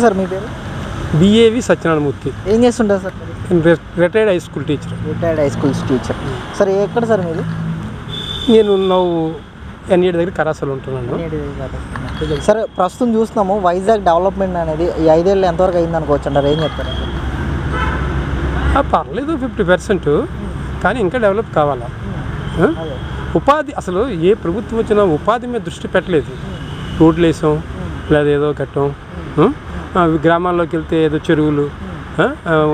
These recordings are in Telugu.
సార్ మీ పేరు? బిఏవి సత్యనారాయణమూర్తి. ఏం చేస్తుంటారు సార్ మీరు? Retired high school teacher. Retired high school teacher. Sir ఎక్కడ సార్ మీది నేను నవ్వు ఎన్ఏడి దగ్గర కరాసలు ఉంటున్నాను. సరే ప్రస్తుతం చూస్తున్నాము వైజాగ్ డెవలప్మెంట్ అనేది ఈ ఐదేళ్ళు ఎంతవరకు అయింది అనుకోవచ్చు అంటారు? ఏం చెప్తారు? పర్లేదు ఫిఫ్టీ పర్సెంట్. కానీ ఇంకా డెవలప్ కావాలా? ఉపాధి అసలు ఏ ప్రభుత్వం వచ్చినా ఉపాధి మీద దృష్టి పెట్టలేదు. రోడ్లు వేసాం లేదా ఏదో కట్టాం. గ్రామాల్లోకి వెళ్తే ఏదో చెరువులు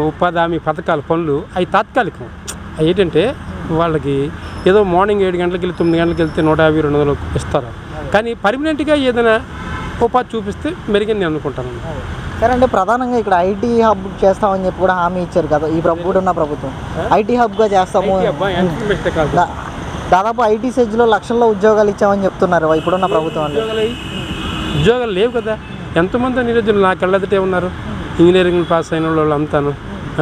ఉపాధి హామీ పథకాల పనులు అవి తాత్కాలికం. అవి ఏంటంటే వాళ్ళకి ఏదో మార్నింగ్ ఏడు గంటలకు వెళ్ళి తొమ్మిది గంటలకు వెళ్తే నూట యాభై రెండు వందలు ఇస్తారు. కానీ పర్మనెంట్గా ఏదైనా ఉపాధి చూపిస్తే మెరుగని నేను అనుకుంటాను. సరే అంటే ప్రధానంగా ఇక్కడ ఐటీ హబ్ చేస్తామని చెప్పి కూడా హామీ ఇచ్చారు కదా ఈ ప్రభు ఉన్న ప్రభుత్వం. ఐటీ హబ్గా చేస్తాము. దాదాపు ఐటీ సెజ్లో లక్షల్లో ఉద్యోగాలు ఇచ్చామని చెప్తున్నారు ఇప్పుడున్న ప్రభుత్వం ఉద్యోగాలు లేవు కదా. ఎంతమంది నిరుద్యోగులు నా కళ్ళెదటే ఉన్నారు? ఇంజనీరింగ్ పాస్ అయిన వాళ్ళు అంతాను.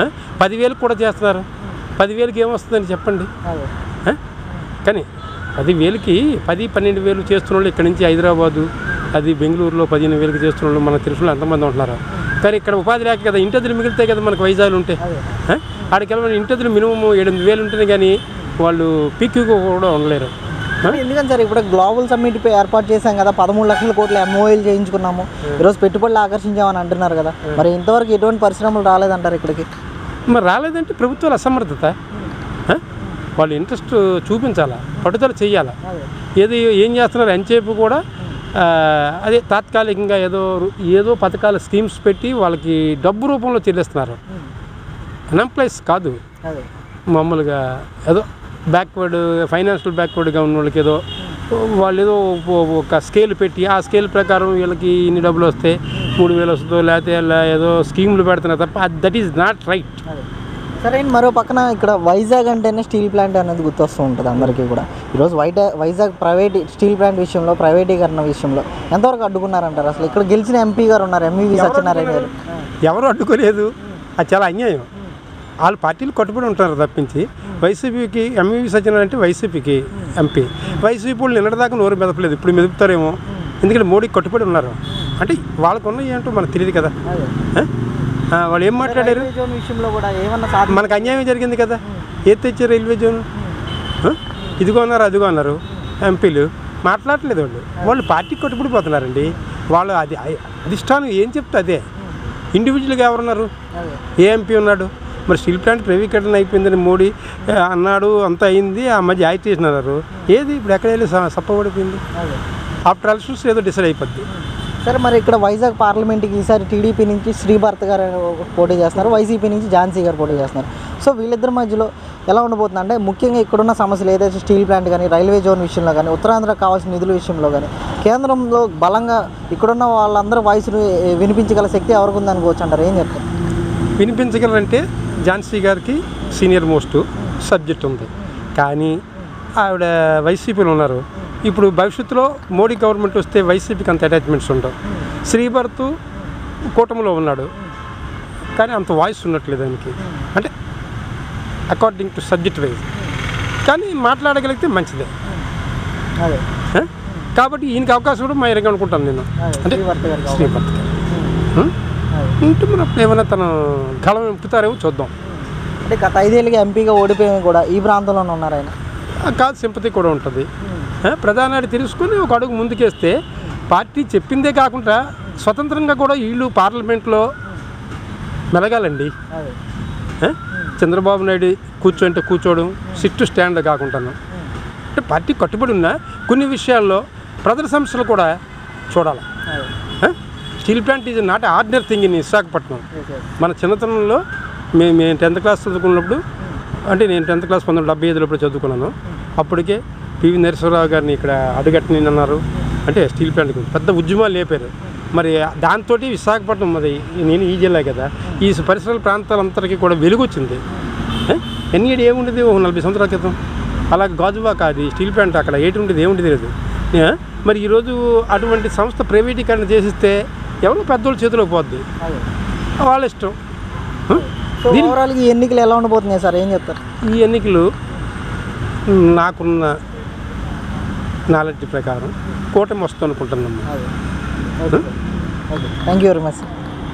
ఆ? పదివేలకు కూడా చేస్తున్నారు. పదివేలకి ఏమొస్తుందని చెప్పండి? కానీ పదివేలకి పది పన్నెండు వేలు చేస్తున్న వాళ్ళు ఇక్కడి నుంచి హైదరాబాదు అది బెంగళూరులో పదిహేను వేలకి చేస్తున్న వాళ్ళు మన తిరుపతిలో ఎంతమంది ఉంటున్నారు? కానీ ఇక్కడ ఉపాధి లేక కదా ఇంటదులు మిగిలితే కదా మనకు వైజాగ్లు ఉంటే? ఆడికి వెళ్ళమని ఇంటదులు మినిమం ఎనిమిది వేలు ఉంటేనే కానీ వాళ్ళు పీక్యూగా కూడా ఉండలేరు. ఆ? ఎందుకని సార్ ఇప్పుడు గ్లోబల్ సమ్మిట్ ఏర్పాటు చేశాం కదా పదమూడు లక్షల కోట్ల ఎంఓఎల్ చేయించుకున్నాము. ఈరోజు పెట్టుబడులు ఆకర్షించామని అంటున్నారు కదా. మరి ఇంతవరకు ఎటువంటి పరిశ్రమలు రాలేదంటారు ఇక్కడికి? మరి రాలేదంటే ప్రభుత్వాల అసమర్థత? వాళ్ళు ఇంట్రెస్ట్ చూపించాలా? పట్టుదల చెయ్యాలా? ఏది ఏం చేస్తున్నారు? ఎంతసేపు కూడా అదే తాత్కాలికంగా ఏదో ఏదో పథకాల స్కీమ్స్ పెట్టి వాళ్ళకి డబ్బు రూపంలో చెల్లిస్తున్నారు. అన్ఎంప్లాయీస్ కాదు. అదే. మామూలుగా ఏదో బ్యాక్వర్డ్ ఫైనాన్షియల్ బ్యాక్వర్డ్గా ఉన్న వాళ్ళకి ఏదో వాళ్ళు ఏదో ఒక- స్కేల్ పెట్టి ఆ స్కేల్ ప్రకారం వీళ్ళకి ఇన్ని డబ్బులు వస్తే మూడు వేలు వస్తుందో లేకపోతే ఏదో స్కీములు పెడుతున్నారు తప్ప దట్ ఈస్ నాట్ రైట్ సరే అండి మరో పక్కన ఇక్కడ వైజాగ్ అంటేనే స్టీల్ ప్లాంట్ అనేది గుర్తొస్తూ ఉంటుంది అందరికీ కూడా. ఈరోజు వైట వైజాగ్ ప్రైవేట్ స్టీల్ ప్లాంట్ విషయంలో ప్రైవేటీకరణ విషయంలో ఎంతవరకు అడ్డుకున్నారంటారు? అసలు ఇక్కడ గెలిచిన ఎంపీ గారు ఉన్నారు ఎంఈవి సత్యనారాయణ గారు. ఎవరు అడ్డుకోలేదు. అది చాలా అన్యాయం. వాళ్ళ పార్టీలు కట్టుబడి ఉంటారు తప్పించి వైసీపీకి ఎంఈవి సత్యనారాయణ అంటే వైసీపీకి ఎంపీ. వైసీపీ వాళ్ళు నిన్నటిదాకా నోరు మెదపలేదు ఇప్పుడు మెదుపుతారేమో. ఎందుకంటే మోడీకి కట్టుబడి ఉన్నారు. అంటే వాళ్ళకున్న ఏంటో మనకు తెలియదు కదా. వాళ్ళు ఏం మాట్లాడారు? మనకు అన్యాయం జరిగింది కదా. ఏది తెచ్చారు రైల్వే జోన్? ఇదిగో అన్నారు అదిగో అన్నారు. ఎంపీలు మాట్లాడలేదు వాళ్ళు. వాళ్ళు పార్టీకి కట్టుబడిపోతున్నారండి వాళ్ళు అది అధిష్టానం ఏం చెప్తే అదే. ఇండివిజువల్గా ఎవరున్నారు? ఏ ఎంపీ ఉన్నాడు? మరి స్టీల్ ప్లాంట్ ప్రైవేటీకరణ అయిపోయిందని మోడీ అన్నాడు అంత అయింది ఆ మధ్య యాక్ట్ అన్నారు ఏది? ఇప్పుడు ఎక్కడ వెళ్ళి సప్పబడిపోయింది ఆఫ్టర్ ఆల్ చూసి ఏదో డిసైడ్ అయిపోద్ది. సరే మరి ఇక్కడ వైజాగ్ పార్లమెంట్కి ఈసారి టీడీపీ నుంచి శ్రీభారత్ గారు పోటీ చేస్తున్నారు వైసీపీ నుంచి ఝాన్సీ గారు పోటీ చేస్తున్నారు. సో వీళ్ళిద్దరి మధ్యలో ఎలా ఉండబోతుంది? అంటే ముఖ్యంగా ఇక్కడున్న సమస్యలు ఏదైతే స్టీల్ ప్లాంట్ కానీ రైల్వే జోన్ విషయంలో కానీ ఉత్తరాంధ్రకు కావాల్సిన నిధుల విషయంలో కానీ కేంద్రంలో బలంగా ఇక్కడున్న వాళ్ళందరూ వాయిస్ను వినిపించగల శక్తి ఎవరికి ఉందనుకోవచ్చు అంటారు? ఏం చెప్తారు? వినిపించగలరంటే ఝాన్సీ గారికి సీనియర్ మోస్ట్ సబ్జెక్ట్ ఉంది. కానీ ఆవిడ వైసీపీలో ఉన్నారు. ఇప్పుడు భవిష్యత్తులో మోడీ గవర్నమెంట్ వస్తే వైసీపీకి అంత అటాచ్మెంట్స్ ఉండవు. శ్రీభరత్ కూటమిలో ఉన్నాడు. కానీ అంత వాయిస్ ఉన్నట్లేదు దానికి అంటే అకార్డింగ్ టు సబ్జెక్ట్ వైజ్ కానీ మాట్లాడగలిగితే మంచిదే? కాబట్టి ఈయనకి అవకాశం కూడా మా ఇరగా అనుకుంటాను నేను. అంటే శ్రీభారత్ గారు కావాలి. శ్రీభరత్ అదే. ఉంటే మరి అప్పుడు ఏమైనా తను గళం విప్పుతారేమో చూద్దాం. అంటే గత ఐదేళ్ళుగా ఎంపీగా ఓడిపోయి కూడా ఈ ప్రాంతంలోనే ఉన్నారు ఆయన. ఆ కాదు సింపతి కూడా ఉంటుంది. ప్రధానాన్ని తెలుసుకొని ఒక అడుగు ముందుకేస్తే పార్టీ చెప్పిందే కాకుండా స్వతంత్రంగా కూడా వీళ్ళు పార్లమెంట్లో మెలగాలండి? చంద్రబాబు నాయుడు కూర్చోంటే కూర్చోవడం సిట్టు స్టాండ్ కాకుండాను. అంటే పార్టీ కట్టుబడి ఉన్న కొన్ని విషయాల్లో ప్రజల సమస్యలు కూడా చూడాలి? Steel plant is not ordinary thing in Visakhapatnam మన చిన్నతనంలో మేము మేము టెన్త్ క్లాస్ చదువుకున్నప్పుడు అంటే నేను టెన్త్ క్లాస్ పంతొమ్మిది డెబ్బై ఐదులో చదువుకున్నాను. అప్పటికే పివి నరసింహరావు గారిని ఇక్కడ అడుగట్టని అన్నారు. అంటే స్టీల్ ప్లాంట్ గురించి. పెద్ద ఉద్యమాలు లేపారు. మరి దాంతో విశాఖపట్నం మరి నేను ఈ జిల్లా కదా. ఈ పరిసర ప్రాంతాలంతటికీ కూడా వెలుగు వచ్చింది. ఎన్ఈడి ఏముండేది? ఓ నలభై సంవత్సరాల క్రితం. అలా గాజువాక అది స్టీల్ ప్లాంట్ అక్కడ ఏటి ఉండేది ఏముండేది లేదు. మరి ఈరోజు అటువంటి సంస్థ ప్రైవేటీకరణ చేసిస్తే ఎవరో పెద్దోళ్ళ చేతిలో పోద్ది? వాళ్ళ ఇష్టం. ఈ ఎన్నికలు ఎలా ఉండబోతున్నాయి సార్? ఏం చెప్తారు? ఈ ఎన్నికలు నాకున్న నాలెడ్జ్ ప్రకారం కూటమి వస్తుంది అనుకుంటున్నాము థ్యాంక్ యూ వెరీ మచ్